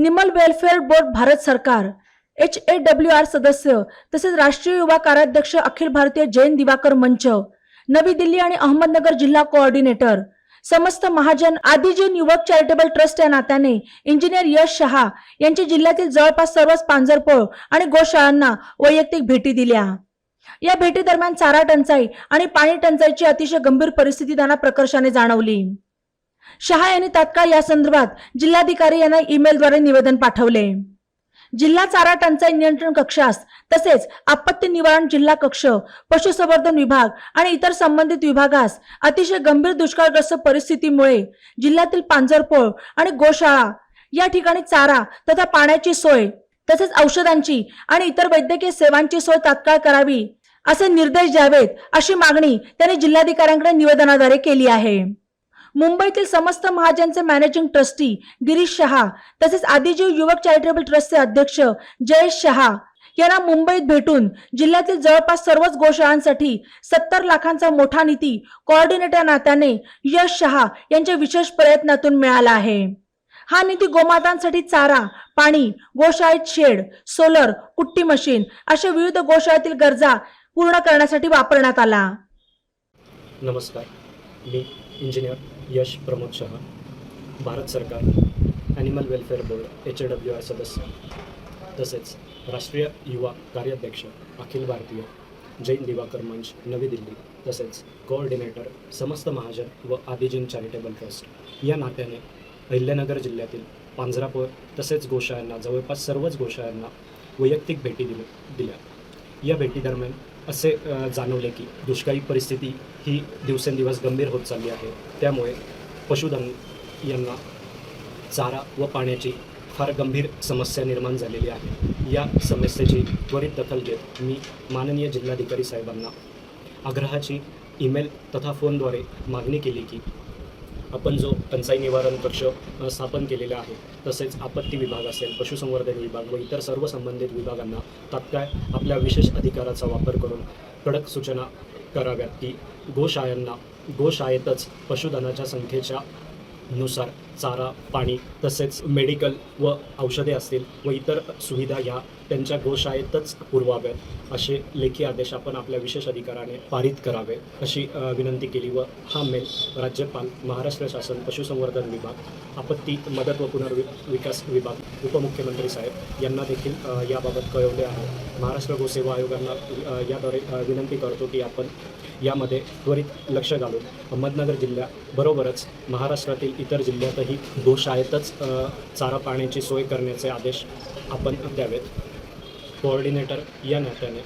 Nimal welfare board Bharat सरकार H A W R सदस्य तसेच राष्ट्रीय युवा कार्याध्यक्ष अखिल भारतीय जैन दिवाकर मंच नवी दिल्ली आणि अहमदनगर जिल्हा कोऑर्डिनेटर समस्त महाजन आदी युवक चॅरिटेबल ट्रस्ट या नात्याने इंजिनियर यश शहा यांची जिल्ह्यातील जवळपास सर्वच पांजरपोळ आणि गोशाळांना वैयक्तिक भेटी दिल्या. या भेटी दरम्यान चारा टंचाई आणि पाणी टंचाईची अतिशय गंभीर परिस्थिती त्यांना प्रकर्षाने जाणवली. शहा यांनी तात्काळ या संदर्भात जिल्हाधिकारी यांना ईमेलद्वारे निवेदन पाठवले. जिल्हा चारा टंचाई नियंत्रण कक्षास तसेच आपत्ती निवारण जिल्हा कक्ष पशुसंवर्धन विभाग आणि इतर संबंधित विभागास अतिशय गंभीर दुष्काळग्रस्त परिस्थितीमुळे जिल्ह्यातील पांजरपोळ आणि गोशाळा या ठिकाणी चारा तथा पाण्याची सोय तसेच औषधांची आणि इतर वैद्यकीय सेवांची सोय तात्काळ करावी असे निर्देश द्यावेत अशी मागणी त्यांनी जिल्हाधिकाऱ्यांकडे निवेदनाद्वारे केली आहे. मुंबईतील समस्त महाजनचे मॅनेजिंग ट्रस्टी गिरीश शहा तसेच आदिजीव युवक चॅरिटेबल ट्रस्टचे अध्यक्ष जयेश शहा यांना मुंबईत भेटून जिल्ह्यातील जवळपास सर्वच गोशाळांसाठी सत्तर लाखांचा मोठा निधी कोऑर्डिनेटर नात्याने यश शहा यांच्या विशेष प्रयत्नातून मिळाला आहे. हा निधी गोमातांसाठी चारा पाणी गोशाळेत शेड सोलर कुट्टी मशीन अशा विविध गोशाळेतील गरजा पूर्ण करण्यासाठी वापरण्यात आला. नमस्कार. मी इंजिनियर यश प्रमोद शहा भारत सरकार animal welfare board H A W R सदस्य तसेच राष्ट्रीय युवा कार्याध्यक्ष अखिल भारतीय जैन दिवाकर मंच नवी दिल्ली तसेच कोऑर्डिनेटर समस्त महाजन व आदिजन चॅरिटेबल ट्रस्ट या नात्याने अहिल्यानगर जिल्ह्यातील पांजरापूर तसेच गोशाळांना जवळपास सर्वच गोशाळांना वैयक्तिक भेटी दिल्या दिल्या. या भेटीदरम्यान असे जाणवले की दुष्काळी परिस्थिती ही दिवसेंदिवस गंभीर होत चालली आहे. त्यामुळे पशुधन यांना चारा व पाण्याची फार गंभीर समस्या निर्माण झालेली आहे. या समस्येची त्वरित दखल घेत मी माननीय जिल्हाधिकारी साहेबांना आग्रहाची ईमेल तथा फोनद्वारे मागणी केली की आपण जो टंचाई निवारण कक्ष स्थापन केलेला आहे तसेच आपत्ती विभाग असेल पशुसंवर्धन विभाग व इतर सर्व संबंधित विभागांना तात्काळ आपल्या विशेष अधिकाराचा वापर करून कडक सूचना कराव्यात. की गोशाळांना गोशाळेतच पशुधनाच्या संख्येच्या नुसार चारा पाणी तसेच मेडिकल व औषधे असतील व इतर सुविधा ह्या त्यांच्या गोशाळेतच पुरवाव्यात असे लेखी आदेश आपण आपल्या विशेष अधिकाराने पारित करावे अशी विनंती केली व हा मेल राज्यपाल महाराष्ट्र शासन पशुसंवर्धन विभाग आपत्ती मदत व पुनर्विकास विभाग उपमुख्यमंत्री साहेब यांना देखील याबाबत कळवले आहे. महाराष्ट्र गोसेवा आयोगांना याद्वारे विनंती करतो की आपण यामध्ये त्वरित लक्ष घालून अहमदनगर जिल्ह्याबरोबरच महाराष्ट्रातील इतर जिल्ह्यातही गोशाळेतच अ, चारा पाण्याची सोय करण्याचे आदेश आपण द्यावेत. कोऑर्डिनेटर या नात्याने.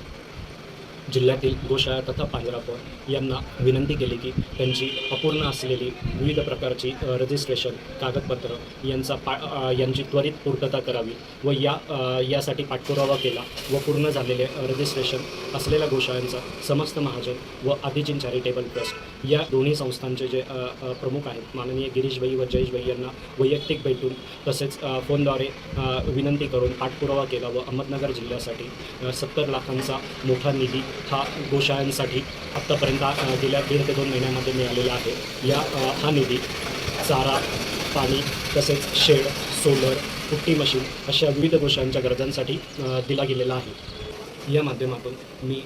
जिल्ह्यातील गोशाळा तथा पांजरापण यांना विनंती केली की त्यांची अपूर्ण असलेली विविध प्रकारची रजिस्ट्रेशन कागदपत्र यांचा पा यांची त्वरित पूर्तता करावी व या यासाठी पाठपुरावा केला व पूर्ण झालेले रजिस्ट्रेशन असलेल्या गोशाळांचा समस्त महाजन व आदिजीन चॅरिटेबल ट्रस्ट या दोन्ही संस्थांचे जे प्रमुख आहेत माननीय गिरीशभाई व जयेशभाई यांना वैयक्तिक भेटून तसेच फोनद्वारे विनंती करून पाठपुरावा केला व अहमदनगर जिल्ह्यासाठी सत्तर लाखांचा मोठा निधी हा गोशाळांसाठी आत्तापर्यंत गेल्या दीड ते दोन महिन्यामध्ये मिळालेला आहे. या हा निधी चारा पाणी तसेच शेड सोलर कुट्टी मशीन अशा विविध गोशाळांच्या गरजांसाठी दिला गेलेला आहे. या माध्यमातून मी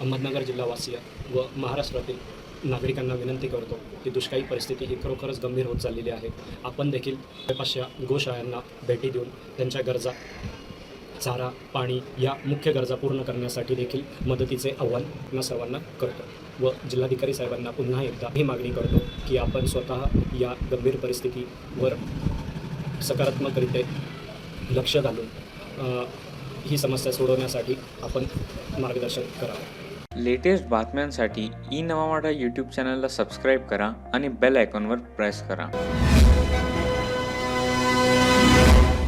अहमदनगर जिल्हावासीय व महाराष्ट्रातील नागरिकांना विनंती करतो की दुष्काळी परिस्थिती ही खरोखरच गंभीर होत चाललेली आहे. आपण देखील जवळपासच्या गोशाळांना भेटी देऊन त्यांच्या गरजा चारा पाणी या मुख्य गरजा पूर्ण करण्यासाठी देखील मदतीचे आव्हान न सर्वांना करतो व जिल्हाधिकारी साहेबांना पुन्हा एकदा ही मागणी करतो की आपण स्वतः या गंभीर परिस्थितीवर सकारात्मकरित्या लक्ष घालून ही समस्या सोडवण्यासाठी आपण मार्गदर्शन करावं. लेटेस्ट बातम्यांसाठी ई नवा यूट्यूब चॅनलला सबस्क्राईब करा आणि बेल आयकॉनवर प्रेस करा.